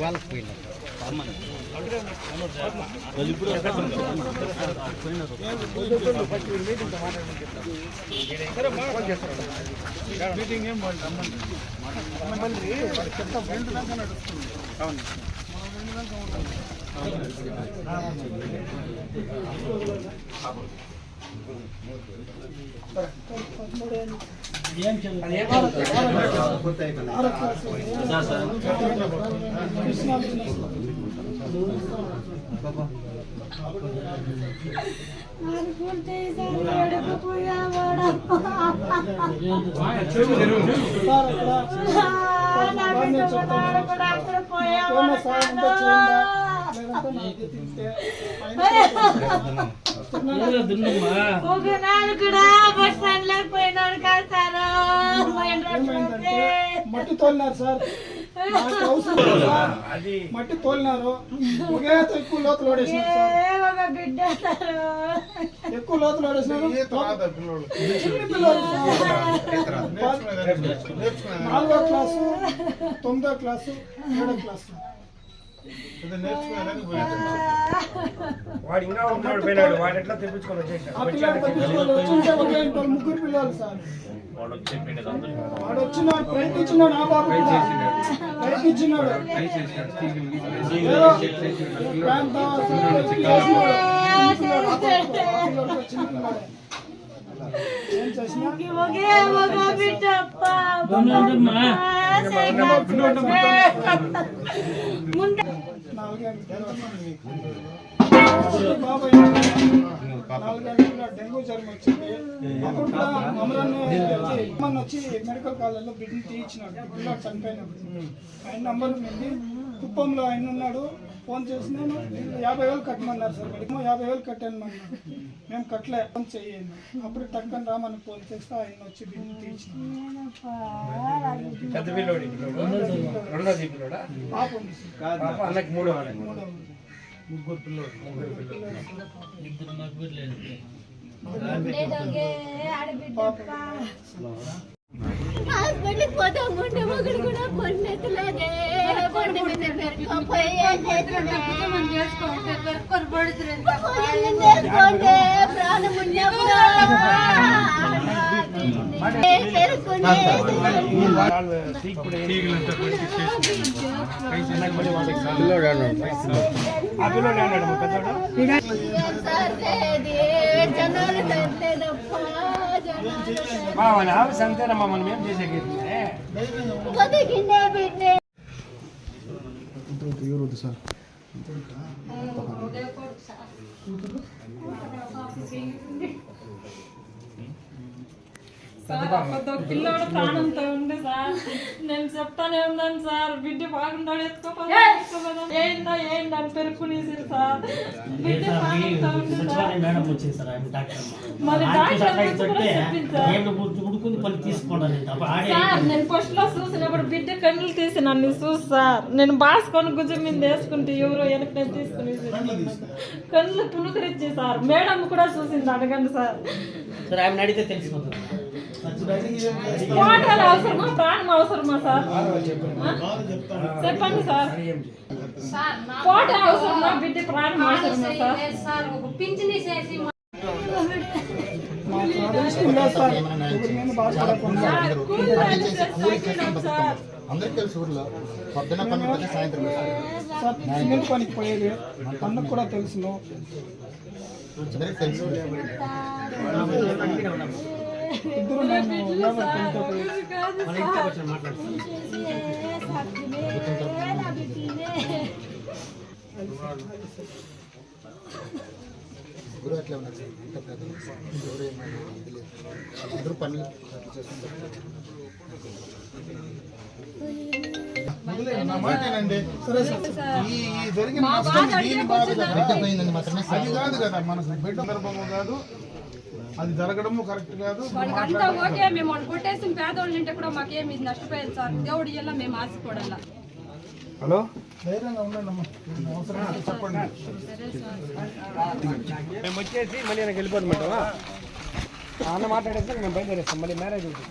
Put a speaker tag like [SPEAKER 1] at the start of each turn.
[SPEAKER 1] వాళ్ళకి రమ్మండి మీటింగ్ ఏం చెప్తాం అవును
[SPEAKER 2] అనుకుంటే ఒక నాడు కూడా బస్ స్టాండ్లోకి పోయినాడు కాదు
[SPEAKER 1] ఏమైందంటే మట్టి తోలినారు సార్. నాకు అవసరం లేదు సార్. మట్టి తోలినారు. ఒకే ఎక్కువ లోతులు ఓడేసినారు సార్.
[SPEAKER 2] బిడ్డ.
[SPEAKER 1] ఎక్కువ లోతులు ఓడేసినారు. చిన్న పిల్లలు సార్. నాలుగో క్లాసు తొమ్మిదో క్లాసు ఏడో క్లాసు.
[SPEAKER 3] వాడు ఇంకా ఉన్నాడు పోయినాడు వాడు ఎట్లా తెప్పించుకొని వచ్చేసాడు
[SPEAKER 1] ముగ్గురు పిల్లలు సార్ వాడు వచ్చినాడు ప్రయత్నించినాడు నా బాబు కూడా. ప్రయత్నించినాడు.
[SPEAKER 2] ముందు డెంగ్యూ జ్వరం వచ్చింది అప్పుడు కూడా అమరాన్ని వచ్చి అమ్మని వచ్చి మెడికల్ కాలేజ్లో బిడ్డని తీయించినాడు పిల్లలు చనిపోయినప్పుడు ఆయన నంబర్ ఉంది కుప్పంలో ఆయన ఉన్నాడు ఫోన్ చేసినాను యాభై వేలు కట్టమన్నారు సార్. మెడికల్ యాభై వేలు కట్టాను అన్నాడు మేము కట్టలే ఫోన్ చెయ్యండి. అప్పుడు టక్కన రామని ఫోన్ చేస్తే ఆయన వచ్చి
[SPEAKER 1] పాప
[SPEAKER 3] అన్నకి మూడో ముగ్గురు ముగ్గురు
[SPEAKER 4] పోతే ఒకటి కూడా పొన్నెత్తలేదే పొండి మీద
[SPEAKER 3] మనం ఏం చేసే
[SPEAKER 4] బతికిందే బిడ్డే
[SPEAKER 5] కొత్త పిల్లోడు ప్రాణంతో ఉండే సార్. నేను చెప్తానే ఉన్నాను సార్. బిడ్డ బాగున్నాడు ఎత్తుకోపోదా ఏందో ఏందో అని పెరుక్కునేసారు సార్. బిడ్డ ప్రాణంతో ఉండే సార్. మరి సార్. నేను ఫస్ట్లో చూసినప్పుడు బిడ్డ కన్నులు తీసి నన్ను చూసి సార్. నేను బాసుకొని గుజ్జు మీద వేసుకుంటే ఎవరో వెనక నేను తీసుకుని కళ్ళు పులుకరిచ్చి సార్. మేడం కూడా చూసింది అడగండి సార్.
[SPEAKER 6] సరే ఆమె అడిగితే తెలిసిపోతుంది.
[SPEAKER 5] వాటర్ అవసరమా? ప్రాణం అవసరమా సార్? చెప్పండి సార్. వాటర్ అవసరమా? బిడ్డ ప్రాణం అవసరమా సార్ పని చేసి సార్?
[SPEAKER 7] అందరికి తెలుసు ఊర్లో పొద్దున పని సాయంత్రం.
[SPEAKER 1] సార్ సిమెంట్ పనికి పోయేది అన్నకు కూడా తెలుసును
[SPEAKER 7] అందరికి తెలుసు.
[SPEAKER 1] ఇద్దరు
[SPEAKER 7] గురువు అట్లే ఉన్నారు సార్? ఇంత పెద్దలు. ఎవరు ఏమన్నా ఇది లేదు. అందరూ పనులు అట్లా చేసుకుంటారు నా మాట ఏనండి
[SPEAKER 1] సరే సార్.
[SPEAKER 7] ఈ ఈ జరిగిన నష్టం దీని బాధ బిడ్డ పోయిందని మాత్రమే సార్.
[SPEAKER 8] అది కాదు కదా మన బిడ్డ సందర్భము కాదు.
[SPEAKER 4] అది జరగడము కరెక్ట్ కాదు.
[SPEAKER 9] ఓకే మేము వాళ్ళు కొట్టేసిన పేదోళ్ళు ఉంటే కూడా మాకేమి ఇది నష్టపోయేది సార్. దేవుడి మేము ఆశపడాల.
[SPEAKER 4] హలో? ధైర్యంగా ఉండండి చెప్పండి.
[SPEAKER 3] మేము వచ్చేసి మళ్ళీ నాకు వెళ్ళిపోతామంటావా ఆ అన్న మాట్లాడేస్తే మేము బయలుదేరేస్తాం మళ్ళీ మ్యారేజ్ ఉంటుంది.